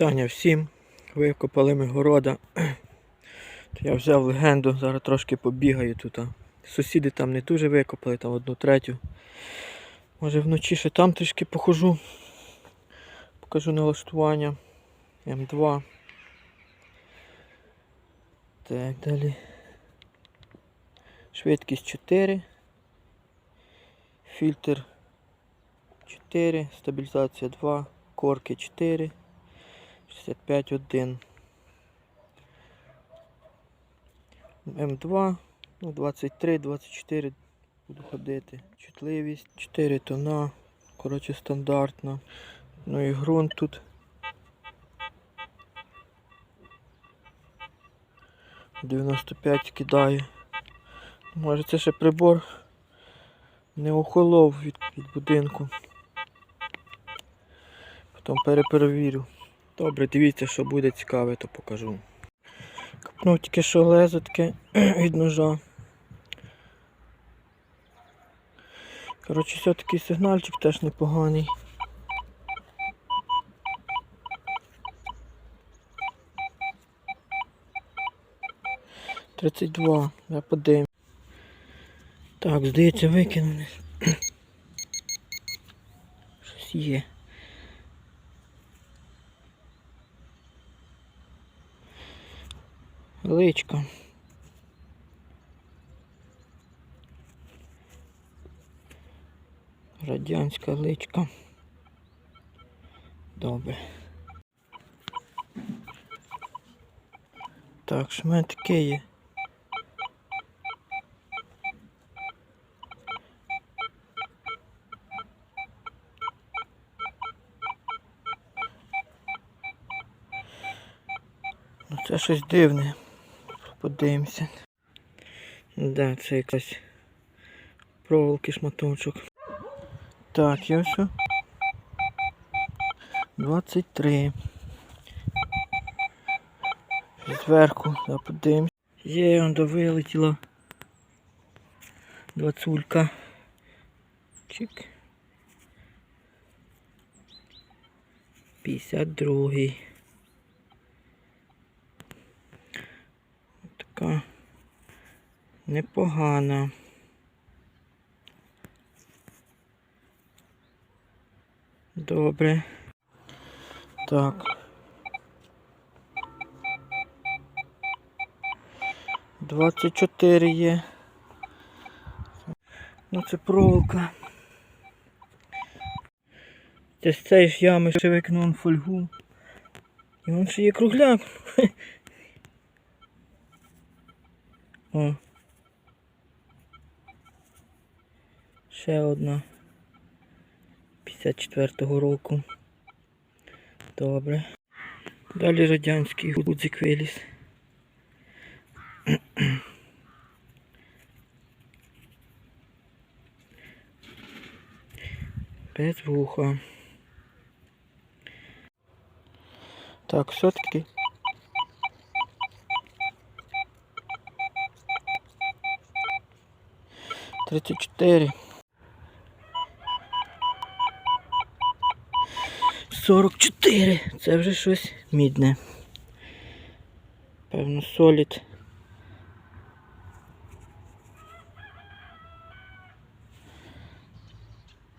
Вітання всім. Викопали ми города. То Я взяв легенду, зараз трошки побігаю тут. Сусіди там не дуже викопали, там одну третю. Може вночі ще там трішки похожу. Покажу налаштування. М2. Так, далі. Швидкість 4. Фільтр 4, стабілізація 2, корки 4, 65 1. М2, ну 23, 24 буду ходити. Чутливість, 4 тона, коротше стандартно. Ну і ґрунт тут. Дев'яносто п'ять кидає. Може це ще прибор не охолов від, від будинку. Потім переперевірю. Добре, дивіться, що буде цікаве, то покажу. Копнув тільки що лезо таке від ножа. Коротше, все-таки сигнальчик теж непоганий. Тридцять два, я подивимось. Так, здається, викинули. Щось є. Личка. Радянська личка. Добре. Так, в є. Ну це щось дивне. Подивимося. Да, це якась проволоки шматочок. Так, я все. 23. Зверху, да, подивимось. Є, он вилетіла. Двадцулька. Чик. 52. Така непогана. Добре. Так. Двадцять чотири є. Ну це проволока. З цієї ж ями ще викинув фольгу. І вон ще є кругляк. О. Ще одна. 54-го року. Добре. Далі радянський гудзик виліз. Без вуха. Так, все-таки. Тридцять чотири. Сорок чотири. Це вже щось мідне. Певно, солід.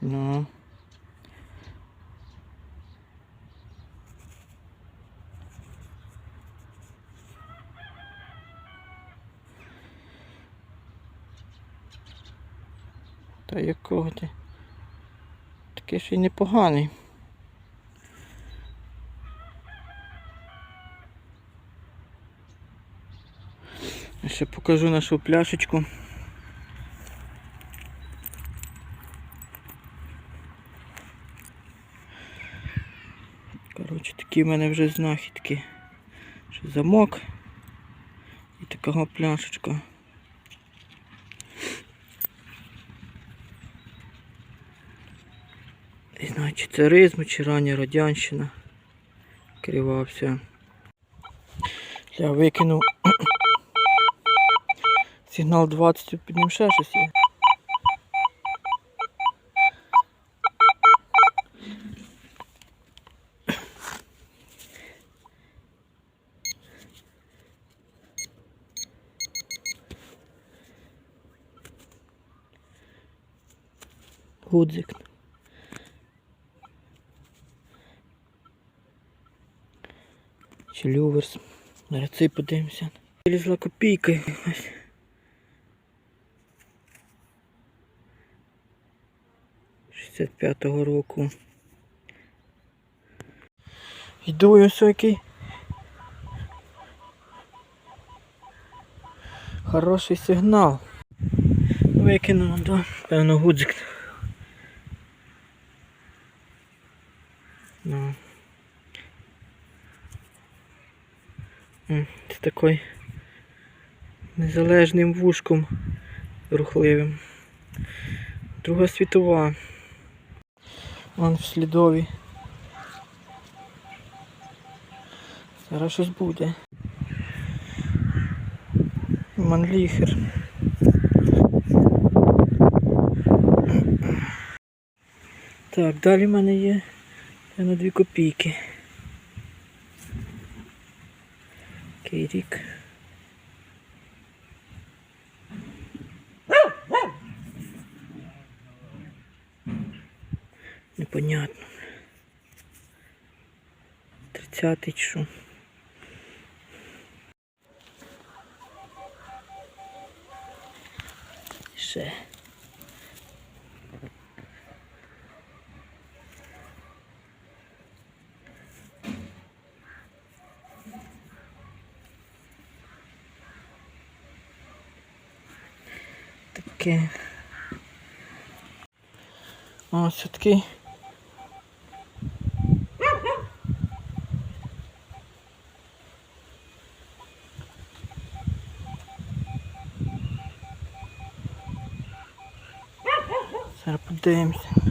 Ну. Та якого ти? Такий ще й непоганий. Ще покажу нашу пляшечку. Коротше, такі в мене вже знахідки. Ще замок і така пляшечка. царизм чи рання Радянщина кривався. Я викинув сигнал 20, під ним ще щось є. Гудзик. Чи люверс. Зараз цей подивимося. Вилізла копійка якась. Шістдесят п'ятого року. Йду ось. Хороший сигнал. Викинув, да. Певно, гудзик. Ну. З такий незалежним вушком рухливим. Друга світова. Вон в слідові. Зараз щось буде. Манліхер. Так, далі в мене є на 2 копійки. Який рік. Непонятно. Тридцятий що. Ще. Таке. Ось такий. Зараз подивимося.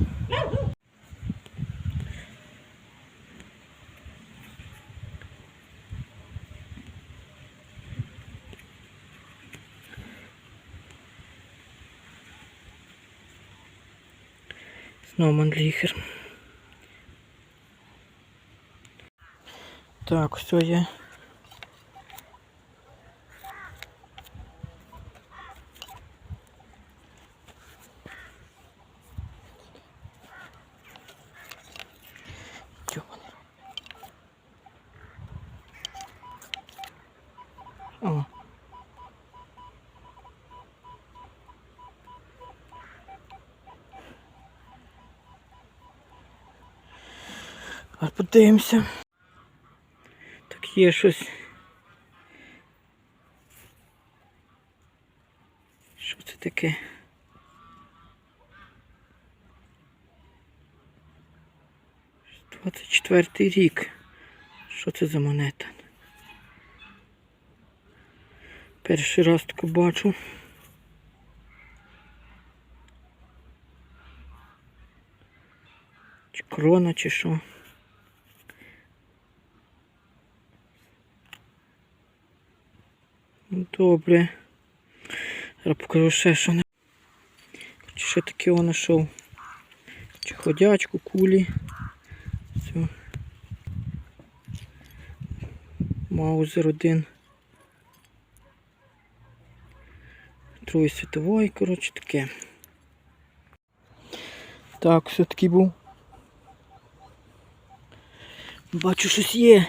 Знову мандріхер. Так, все є. Йобаний. О. А подивимося. Так є щось. Що це таке? Двадцять четвертий рік. Що це за монета? Перший раз таку бачу. Чи крона, чи що? Добре. Зараз покажу ще що. не- Чи ще таке я знайшов. Чи ходячку, кулі. Все. Маузер один. Другої світової, коротше, таке. Так, все-таки був. Бачу, щось є.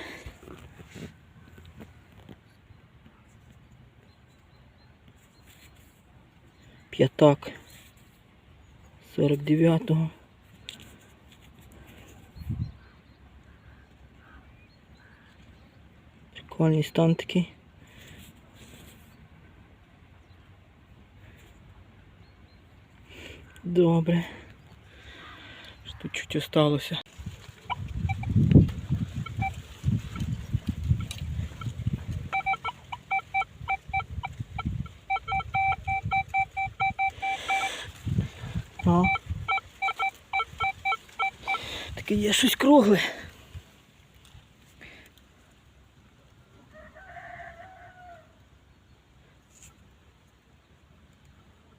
П'ятак 49-го. Прикольний стан такий. Добре. Тут чуть осталося. Щось кругле.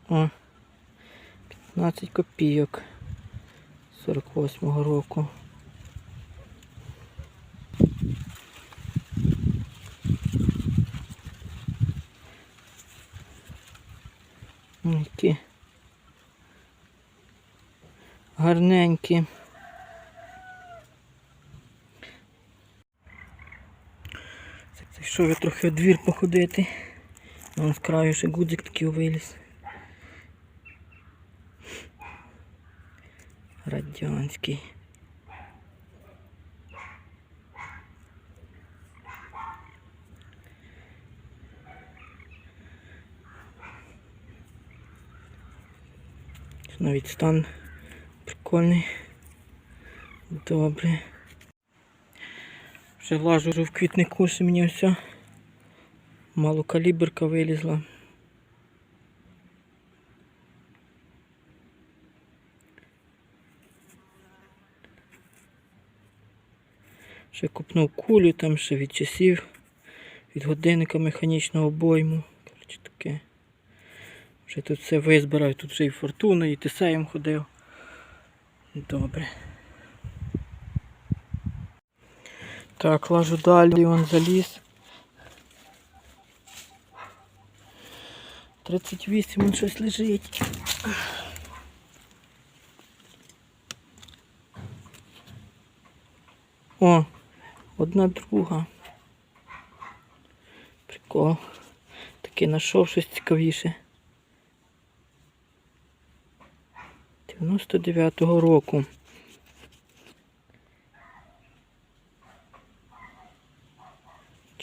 О. 15 копійок 48-го року. Ну, Які гарненькі. Я трохи в двір походити. Вон з краю ще гудзик такий виліз. Радянський. Навіть стан прикольний. Добре. Вже лажу вже в квітнику, що мені ось малокаліберка вилізла. Ще купнув кулю, там ще від часів, від годинника механічного обойму. Коротше таке. Вже тут все визбирав, тут вже і фортуна, і тесеєм ходив. Добре. Так, лажу далі, он заліз. 38 он щось лежить. О, одна друга. Прикол. Таки знайшов щось цікавіше. 99-го року.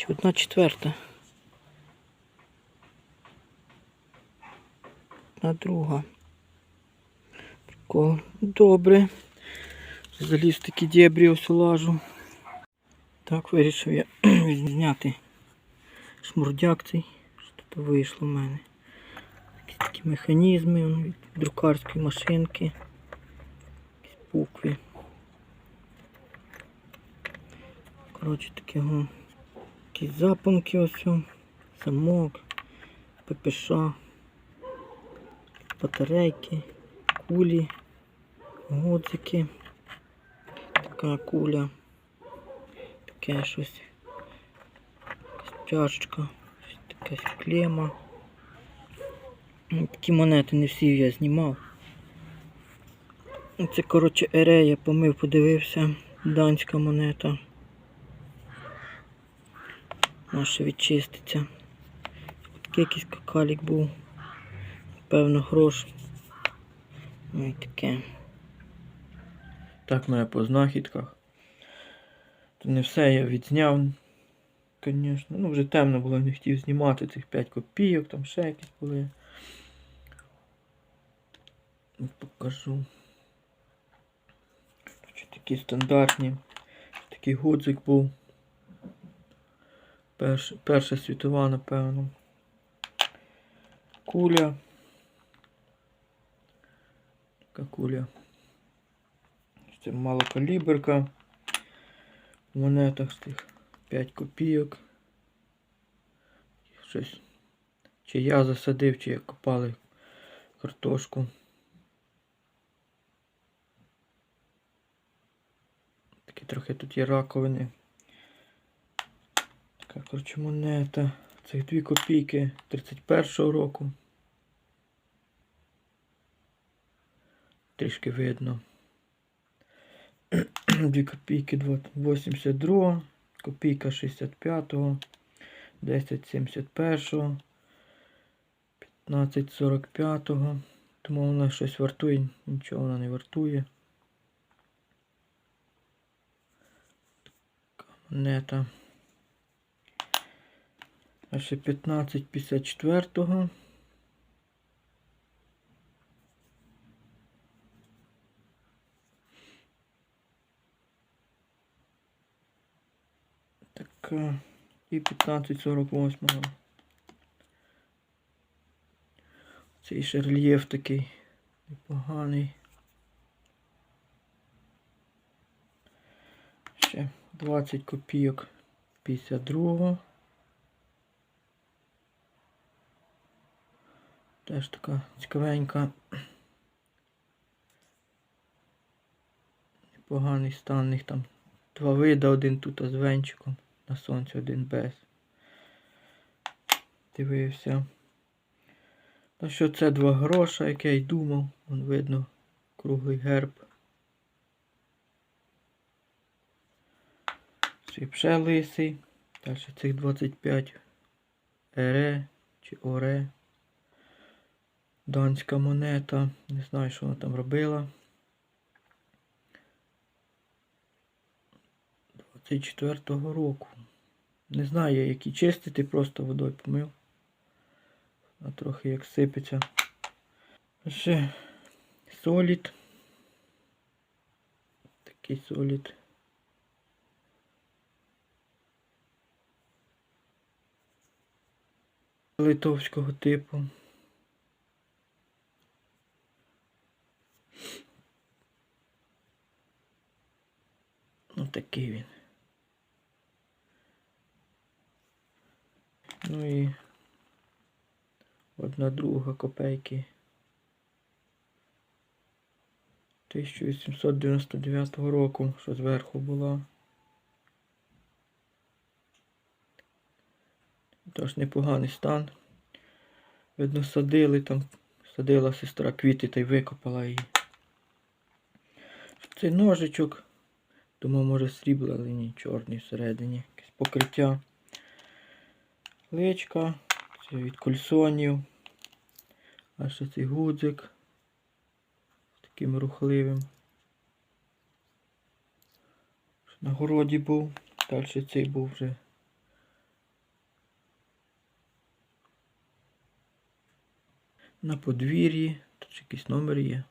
Чи одна четверта? Одна друга. Прикол. Добре. Заліз такі дєбрі ось лажу. Так, вирішив я зняти шмурдяк цей. Що тут вийшло в мене. Якісь такі механізми від друкарської машинки. Якісь букви. Коротше таке Якісь запонки ось. Замок, ППШ, батарейки, кулі, гудзики, така куля, таке щось, якась пляшечка, клема. Ну, Такі монети не всі я знімав. Ну, Це, коротше, ерея, помив, подивився, данська монета. Наша відчиститься. Такий якийсь какалік був. Певно, грош. Ну і таке. Так мене по знахідках. То не все я відзняв. Звісно. Ну вже темно було, не хотів знімати цих 5 копійок, там ще якісь були. Ну, Покажу. Такі стандартні. Такий гудзик був. Перш, Перша світова, напевно. Куля. Така куля. Це малокаліберка. В монетах з тих 5 копійок. Щось. Чи я засадив, чи як копали картошку. Такі трохи тут є раковини. Така, коротше, монета. Цих 2 копійки 31-го року. Трішки видно. 2 копійки 82, копійка 65-го, 1071, 1545-го. Тому вона щось вартує, нічого вона не вартує. Така монета. Ще 1554-го. Така. І 1548-го. Цей ще рельєф такий непоганий. Ще 20 копійок 52-го. Теж така цікавенька. Непоганий стан їх там. Два вида, один тут з венчиком. На сонці один без. Дивився. Та що це два гроша, як я й думав. Вон видно круглий герб. ще лисий. Далі цих 25 ере чи оре. Данська монета. Не знаю, що вона там робила. 24-го року. Не знаю, які чистити, просто водою помив. А трохи як сипеться. Ще солід. Такий солід. Литовського типу. Такий він. Ну і одна друга копейки. 1899 року, що зверху була. Тож непоганий стан. Видно, садили там, садила сестра квіти та й викопала її. Цей ножичок. Думав, може срібло, але ні, чорний всередині. Якесь покриття. Личка. Це від кольсонів. А ще цей гудзик. З таким рухливим. На городі був. Далі цей був вже. На подвір'ї. Тут якийсь номер є.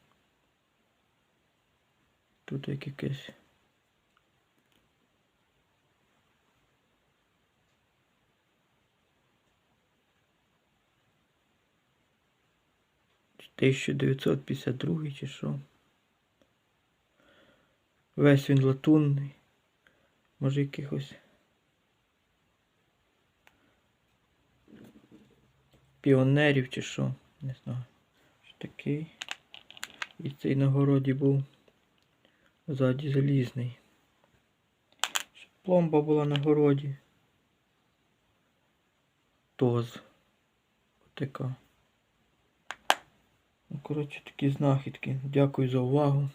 Тут як якесь. Тисяча дев'ятсот п'ятдесят другий чи що. Весь він латунний. Може якихось. Піонерів чи що. Не знаю. Що такий. І цей на городі був ззаді залізний. Ще Пломба була на городі. Тоз. Отака. Ну, коротше, такі знахідки. Дякую за увагу.